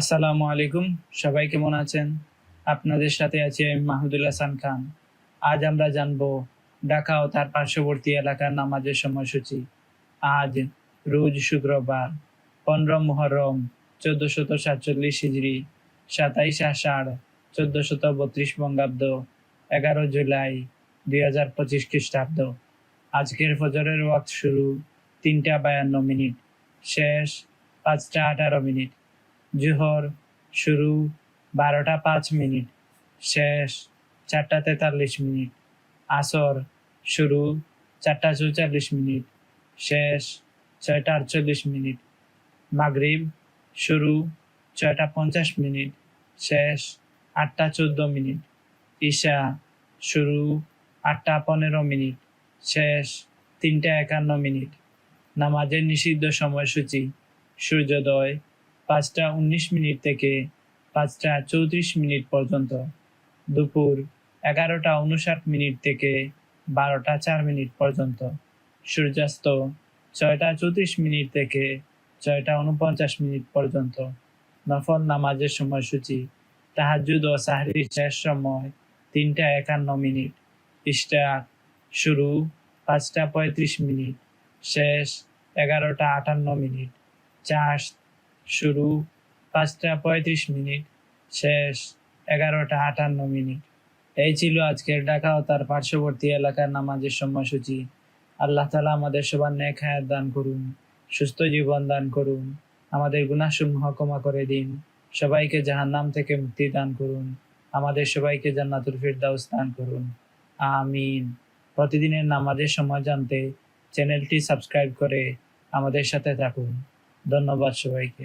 আসসালামু আলাইকুম, সবাই কেমন আছেন? আপনাদের সাথে আছি আমি মাহমুদুল হাসান খান। আজ আমরা জানব ঢাকা ও তার পার্শ্ববর্তী এলাকার নামাজের সময়সূচি। আজ রোজ শুক্রবার, পনেরো মুহরম চোদ্দ শত সাতচল্লিশ হিজড়ি সাতাইশ আষাঢ় চোদ্দ শত বত্রিশ বঙ্গাব্দ, এগারো জুলাই দুই হাজার পঁচিশ খ্রিস্টাব্দ। আজকের ফজরের ওয়াক্ত শুরু তিনটা বায়ান্ন মিনিট, শেষ পাঁচটা আঠারো মিনিট। জোহর শুরু বারোটা পাঁচ মিনিট, শেষ চারটা তেতাল্লিশ মিনিট, আসর শুরু চারটা চৌচল্লিশ মিনিট, শেষ ছয়টা আটচল্লিশ মিনিট, মাগরিব শুরু ছয়টা পঞ্চাশ মিনিট, শেষ আটটা চোদ্দ মিনিট, ঈশা শুরু আটটা পনেরো মিনিট, শেষ তিনটা একান্ন মিনিট। নামাজের নিষিদ্ধ সময়সূচি, সূর্যোদয় পাঁচটা উনিশ মিনিট থেকে পাঁচটা চৌত্রিশ মিনিট পর্যন্ত। দুপুর এগারোটা উনষাট মিনিট থেকে বারোটা চার মিনিট পর্যন্ত। সূর্যাস্ত ছয়টা চৌত্রিশ মিনিট থেকে ছয়টা উনপঞ্চাশ মিনিট পর্যন্ত। নফল নামাজের সময়সূচি তাহাজুদ ও সাহরির শেষ সময় তিনটা একান্ন মিনিট। ইশতাক শুরু পাঁচটা পঁয়ত্রিশ মিনিট, শেষ এগারোটা আটান্ন মিনিট। চাষ শুরু পাঁচটা পঁয়ত্রিশ মিনিট, শেষ এগারোটা আটান্ন মিনিট। এই ছিল আজকের ঢাকা ও তার পার্শ্ববর্তী এলাকার নামাজের সময়সূচি। আল্লাহ তালা আমাদের সবার নেক হায়াত দান করুন, সুস্থ জীবন দান করুন, আমাদের গুণাসমূহ ক্ষমা করে দিন। সবাইকে জাহান্নাম থেকে মুক্তি দান করুন, আমাদের সবাইকে জান্নাতুল ফিরদাউস দান করুন। আমিন। প্রতিদিনের নামাজের সময় জানতে চ্যানেলটি সাবস্ক্রাইব করে আমাদের সাথে থাকুন। ধন্যবাদ সবাইকে।